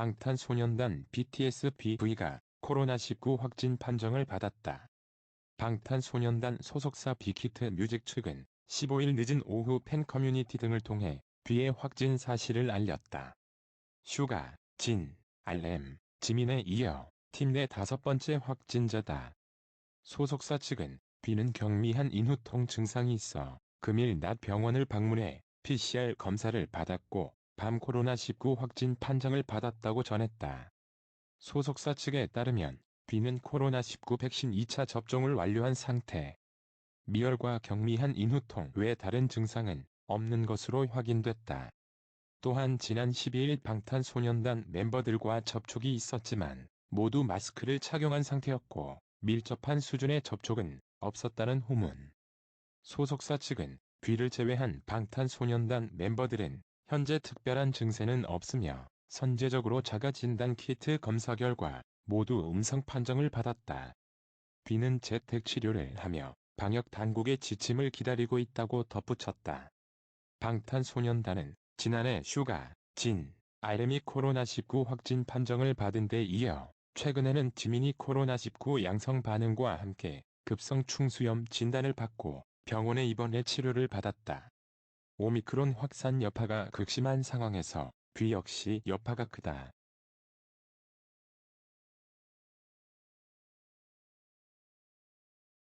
방탄소년단 BTS BV가 코로나19 확진 판정을 받았다. 방탄소년단 소속사 빅히트 뮤직 측은 15일 늦은 오후 팬 커뮤니티 등을 통해 B의 확진 사실을 알렸다. 슈가, 진, RM, 지민에 이어 팀 내 다섯 번째 확진자다. 소속사 측은 B는 경미한 인후통 증상이 있어 금일 낮 병원을 방문해 PCR 검사를 받았고 밤 코로나19 확진 판정을 받았다고 전했다. 소속사 측에 따르면 B는 코로나19 백신 2차 접종을 완료한 상태. 미열과 경미한 인후통 외 다른 증상은 없는 것으로 확인됐다. 또한 지난 12일 방탄소년단 멤버들과 접촉이 있었지만 모두 마스크를 착용한 상태였고 밀접한 수준의 접촉은 없었다는 후문. 소속사 측은 B를 제외한 방탄소년단 멤버들은 현재 특별한 증세는 없으며 선제적으로 자가진단 키트 검사 결과 모두 음성 판정을 받았다. B는 재택 치료를 하며 방역 당국의 지침을 기다리고 있다고 덧붙였다. 방탄소년단은 지난해 슈가, 진, RM이 코로나19 확진 판정을 받은 데 이어 최근에는 지민이 코로나19 양성 반응과 함께 급성 충수염 진단을 받고 병원에 입원해 치료를 받았다. 오미크론 확산 여파가 극심한 상황에서 B 역시 여파가 크다.